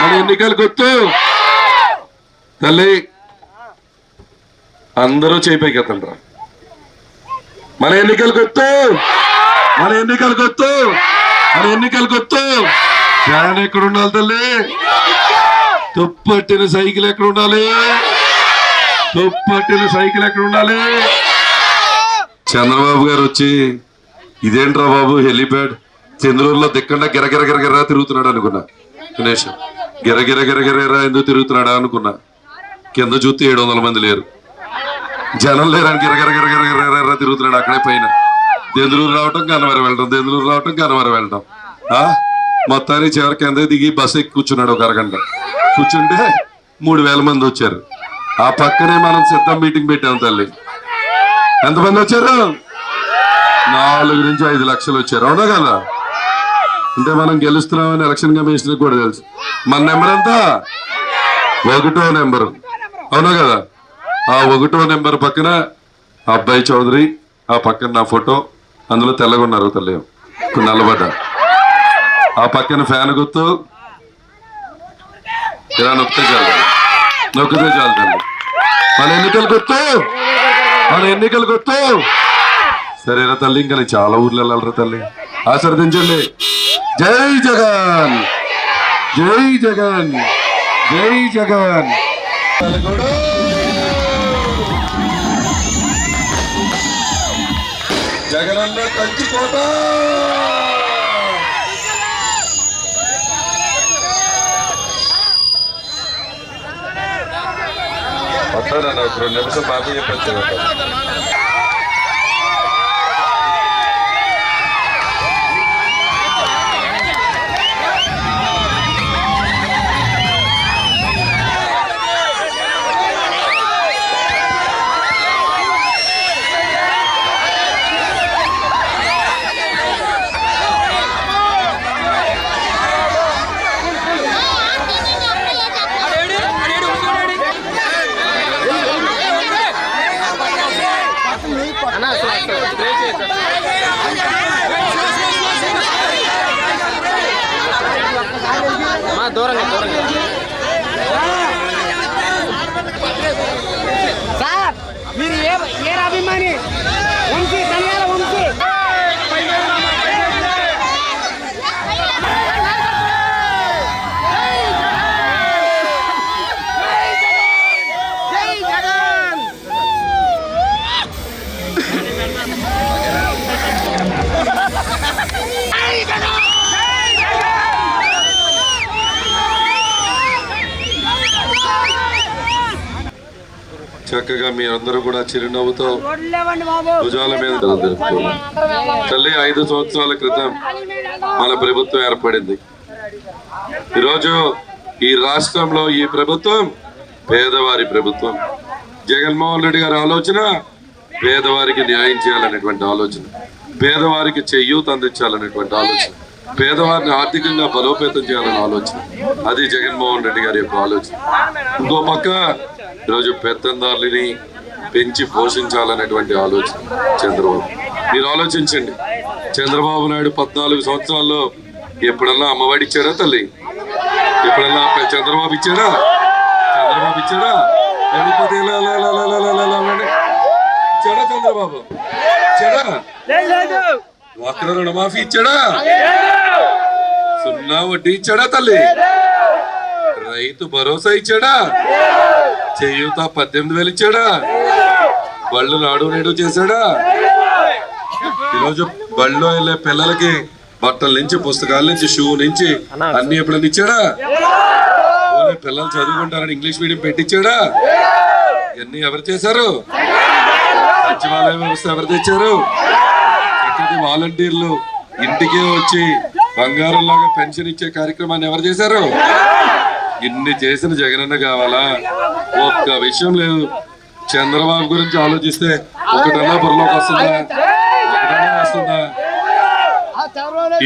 మన ఎన్నికల గుర్తు. తల్లి అందరూ చేయిపోయికెత్తండ్రా మన ఎన్నికల గుర్తు. మన ఎన్నికల గుర్తు. మన ఎన్నికల గుర్తు. ఫ్యాన్ ఎక్కడ ఉండాలి తల్లి? తుప్పట్టిన సైకిల్ ఎక్కడ ఉండాలి తుప్పట్టిన సైకిల్ ఎక్కడ ఉండాలి చంద్రబాబు గారు వచ్చి ఇదేంట్రా బాబు హెలిప్యాడ్? చంద్రూరులో దిక్కండా గిరగిర గిరగిర తిరుగుతున్నాడు అనుకున్నా. గణేష్ గిరగిర గిరగిర ఎందుకు తిరుగుతున్నాడా అనుకున్నా. కింద చూస్తే ఏడు వందల మంది లేరు. జనం లేరని గిరగిర గిరగిర తిరుగుతున్నాడు అక్కడే పైన. దెందులూరు రావటం గన్నవరం వెళ్ళటం దెందులూరు రావటం గన్నవరం వెళ్ళటం. ఆ? మొత్తానికి చివరి కింద దిగి బస్సు ఎక్కి కూర్చున్నాడు ఒక అరగంట. కూర్చుంటే మూడు వేల మంది వచ్చారు. ఆ పక్కనే మనం సిద్ధం మీటింగ్ పెట్టాం తల్లి. ఎంతమంది వచ్చారు? నాలుగు నుంచి ఐదు లక్షలు వచ్చారు. అవునా కదా? అంటే మనం గెలుస్తున్నామని ఎలక్షన్ కమిషన్ కూడా తెలుసు. మన నెంబర్ ఎంత? ఒకటో నెంబర్. అవునా కదా? ఆ ఒకటో నెంబర్ పక్కన అబ్బాయి చౌదరి ఆ పక్కన నా ఫోటో అందులో తెల్లగొన్నారు తల్లి నల్లబడ్డ. ఆ పక్కన ఫ్యాన్ గుర్తు. ఇలా నొక్కితే చాలు. నొక్కితే చాలు తల్లి. మన ఎన్నికలు గుర్తు? మన ఎన్నికలు గుర్తు? సరేరా తల్లి ఇంకా నేను చాలా ఊర్లు వెళ్ళాలరా తల్లి. ఆశీర్వదించండి. జై జగన్! జై జగన్! జై జగన్! జగనన్న కంచికోట వస్తానన్న ఒక రెండు నిమిషం బాబు చెప్పచ్చు adora, adora. చక్కగా మీ అందరూ కూడా చిరునవ్వుతో భుజాల మీద తల్లి ఐదు సంవత్సరాల క్రితం మన ప్రభుత్వం ఏర్పడింది. ఈరోజు ఈ రాష్ట్రంలో ఈ ప్రభుత్వం పేదవారి ప్రభుత్వం. జగన్మోహన్ రెడ్డి గారి ఆలోచన పేదవారికి న్యాయం చేయాలనేటువంటి ఆలోచన. పేదవారికి చెయ్యూత అందించాలనేటువంటి ఆలోచన. పేదవారిని ఆర్థికంగా బలోపేతం చేయాలనే ఆలోచన. అది జగన్మోహన్ రెడ్డి గారి యొక్క ఆలోచన. ఇంకో పక్క ఈరోజు పెత్తందారులని పెంచి పోషించాలనేటువంటి ఆలోచన చంద్రబాబు. మీరు ఆలోచించండి. చంద్రబాబు నాయుడు పద్నాలుగు సంవత్సరాల్లో ఎప్పుడన్నా అమ్మఒడి ఇచ్చారా తల్లి? ఎప్పుడన్నా చంద్రబాబు ఇచ్చాడా చంద్రబాబు ఇచ్చాడా లేకపోతే ఇచ్చాడా చంద్రబాబు? ఇచ్చాడా? వక్ర రుణమాఫీ ఇచ్చాడా? సున్నా వడ్డీ ఇచ్చాడా తల్లి? రైతు భరోసా ఇచ్చాడా? చేయూత పద్దెనిమిది వేలు ఇచ్చాడా? బళ్ళు నాడు నేడు చేశాడా? ఈరోజు బళ్ళో వెళ్ళే పిల్లలకి బట్టల నుంచి పుస్తకాల నుంచి షూ నుంచి అన్ని ఎప్పుడన్నా ఇచ్చాడా? ఓన్లీ పిల్లలు చదువుకుంటారని ఇంగ్లీష్ మీడియం పెట్టించాడా ఇవన్నీ ఎవరు చేశారు? సచివాలయ వ్యవస్థ ఎవరు తెచ్చారు? చక్కటి వాలంటీర్లు ఇంటికే వచ్చి బంగారం లాగా పెన్షన్ ఇచ్చే కార్యక్రమాన్ని ఎవరు చేశారు? ఇన్ని చేసిన జగనన్న కావాలా? ఒక్క విషయం లేదు. చంద్రబాబు గురించి ఆలోచిస్తే ఒకటన్నా బుర్రలోకి వస్తుందా? ఒకటన్నా వస్తుందా?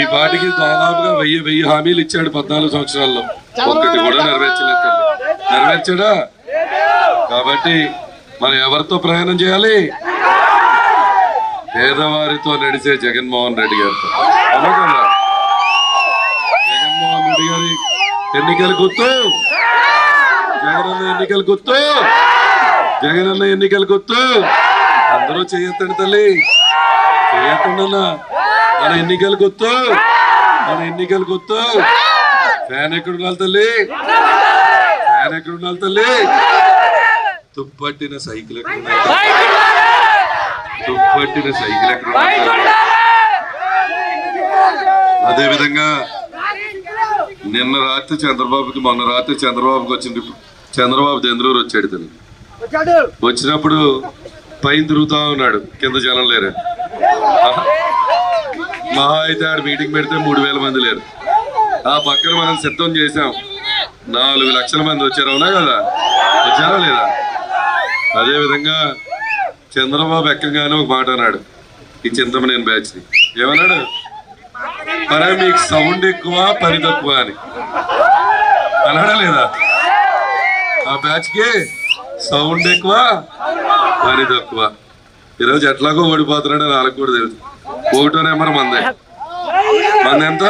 ఈ పాటికి దాదాపుగా వెయ్యి వెయ్యి హామీలు ఇచ్చాడు పద్నాలుగు సంవత్సరాల్లో. ఒక్కటి కూడా నెరవేర్చలేదు. నెరవేర్చాడా? కాబట్టి మనం ఎవరితో ప్రయాణం చేయాలి? పేదవారితో నడిచే జగన్మోహన్ రెడ్డి గారితో? జగన్మోహన్ రెడ్డి గారి ఎన్నికల గుర్తు? జగనన్న ఎన్నికల గుర్తు. జగనన్న ఎన్నికల గుర్తు. అందరూ చేయొద్దండి తల్లి. చేయకుండా మన ఎన్నికలు గుర్తు. మన ఎన్నికలు గుర్తు. ఫ్యాన్ ఎక్కడ ఉండాలి తల్లి? ఫ్యాన్ ఎక్కడ ఉండాలి తల్లి? తుప్పట్టిన సైకిల్ ఎక్కడ ఉండాలి తుప్పట్టిన సైకిల్ ఎక్కడ ఉండాలి నిన్న రాత్రి చంద్రబాబుకి మొన్న రాత్రి చంద్రబాబుకి వచ్చింది చంద్రబాబు దెందులూరు వచ్చాడు తల్లి. వచ్చినప్పుడు పైన తిరుగుతా ఉన్నాడు. కింద జనం లేరు. మహా అయితే ఆడ మీటింగ్ పెడితే మూడు వేల మంది లేరు. ఆ పక్కన మనం సిద్ధం చేశాం. నాలుగు లక్షల మంది వచ్చారు. అవునా కదా? వచ్చారా లేదా? అదే విధంగా చంద్రబాబు ఎక్కగానే ఒక మాట అన్నాడు. ఈ చింతమనేని బ్యాచ్ ఏమన్నాడు? మరే మీకు సౌండ్ ఎక్కువ పని తక్కువ అని. అన్నాడా లేదా? ఆ బ్యాచ్కి సౌండ్ ఎక్కువ పని తక్కువ. ఈరోజు ఎట్లాగో ఓడిపోతున్నాడో వాళ్ళకి కూడా తెలుసు ఒకటో నెంబర్ మంది. మంది ఎంత?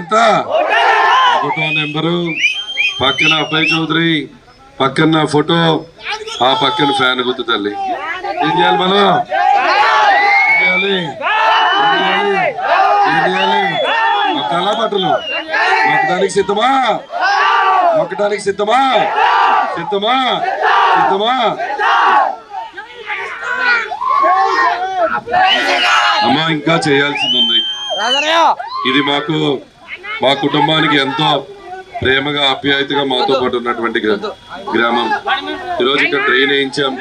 ఎంత? ఒకటో నెంబరు. పక్కన అబ్బాయి చౌదరి పక్కన నా ఫోటో ఆ పక్కన ఫ్యాన్ గుర్తు తల్లి. ఏం చేయాలి మనం? ఏం చేయాలి? ఏం చేయాలి? ఏం బట్టలు సిద్ధమా? మొక్కడానికి సిద్ధమా? సిద్ధమా? సిద్ధమా? అమ్మా ఇంకా చేయాల్సింది ఉంది ఇది మాకు మా కుటుంబానికి ఎంతో ప్రేమగా ఆప్యాయతగా మాతో పాటు ఉన్నటువంటి గ్రామం. ఈరోజు ఇక్కడ ట్రైన్ వేయించాం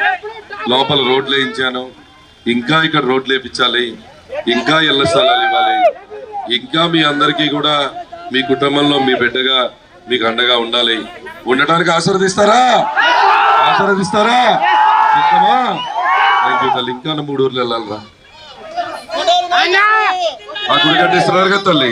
లోపల రోడ్లు వేయించాను ఇంకా ఇక్కడ రోడ్లు వేయించాలి ఇంకా ఇళ్ళ స్థలాలు ఇవ్వాలి ఇంకా మీ అందరికీ కూడా మీ కుటుంబంలో మీ బిడ్డగా మీకు అండగా ఉండాలి. ఉండటానికి ఆశీర్వదిస్తారా? ఆశీర్వదిస్తారా? సిద్ధమా? థ్యాంక్ యూ తల్లి. ఇంకా మూడు ఊర్లు వెళ్ళాలిరా. ఆ గుడి కట్టిస్తున్నారు కదా తల్లి.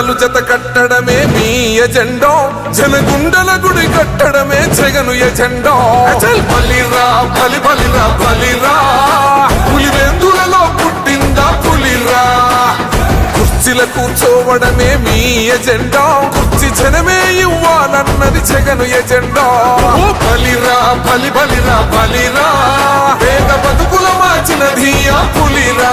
కోసం జత కట్టడమే మీ ఎజెండో. జనగుండల గుడి కట్టడమే జగను ఎజెండో. అచల్ బలిరా బలి బలిరా బలిరా పులివెందులలో పుట్టిందా పులిరా కుర్చీల కూర్చోవడమే మీ ఎజెండా. కుర్చీ జనమే ఇవ్వాలన్నది జగను ఎజెండా. ఓ బలిరా బలి బలిరా బలిరా పేద బతుకుల మార్చినది ఆ పులిరా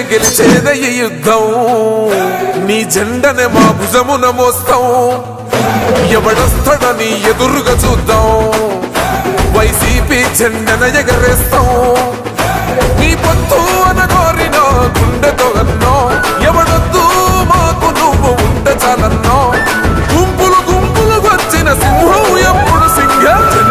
గెలిచేదే ఈ యుద్ధం. నీ జెండనే మా భుజమున మోస్తాం. ఎవడొస్తాడని ఎదురుగా చూద్దాం. వైసీపీ జెండన ఎగరేస్తాం. నీ పొత్తు అనగోరిన గుండెతో అన్నో. ఎవడొద్దు మాకు నువ్వు ఉండ చాలన్నో.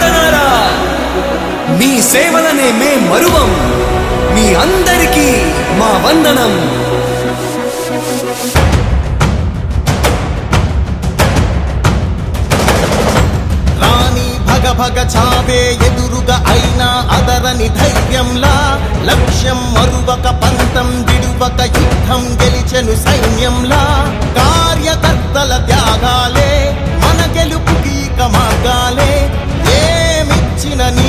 కార్యకర్తనారా మీ సేవలనే మే మరువం. మీ అందరికీ మా వందనం. భగ చావే ఎదురుగా అయినా అదరని ధైర్యంలా లక్ష్యం మరువక పంతం విడువక యుద్ధం గెలిచెను సైన్యంలా. కార్యకర్తల త్యాగాలే మన గెలుపుకి మార్గాలే. na ni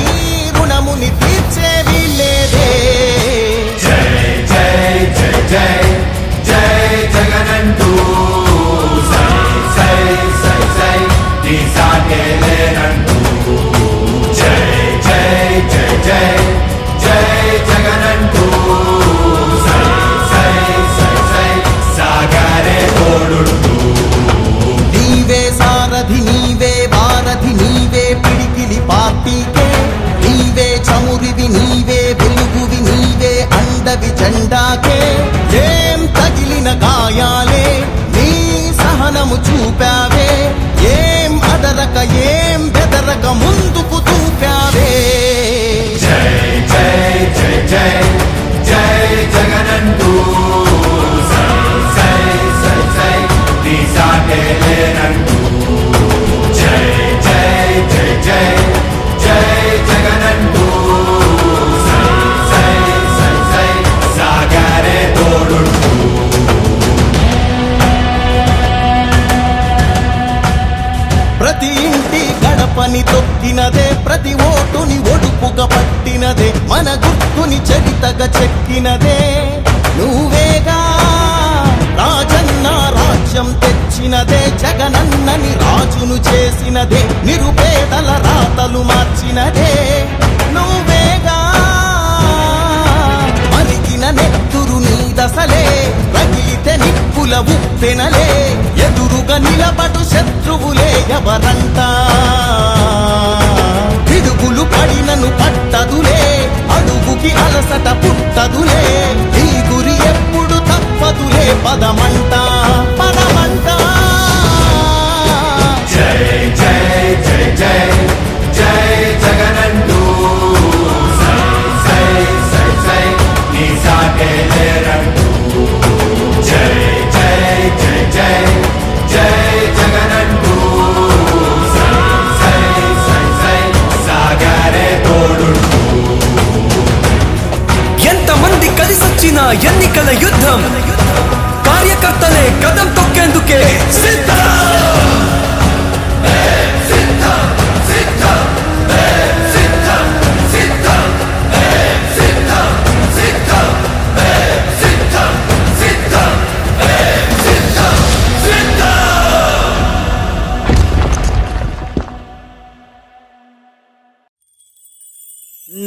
moda mais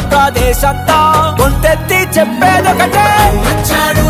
ప్రదేశంతా. అంతా గొంతెత్తి చెప్పేదొకటే. వచ్చాడు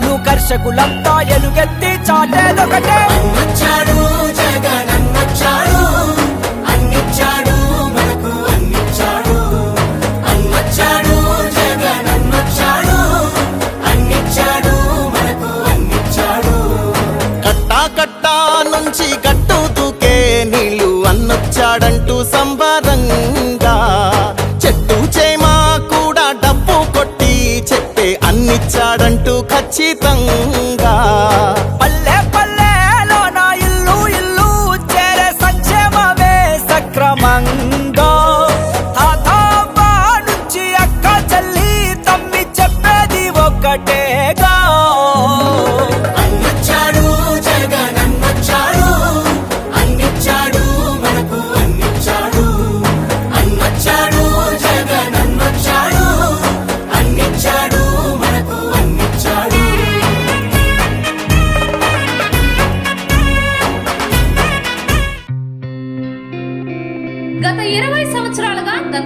కార్మికులు కర్షకులంతా ఎలుగెత్తి చాటేదొకటే. వచ్చాడు. ఖచ్చితంగా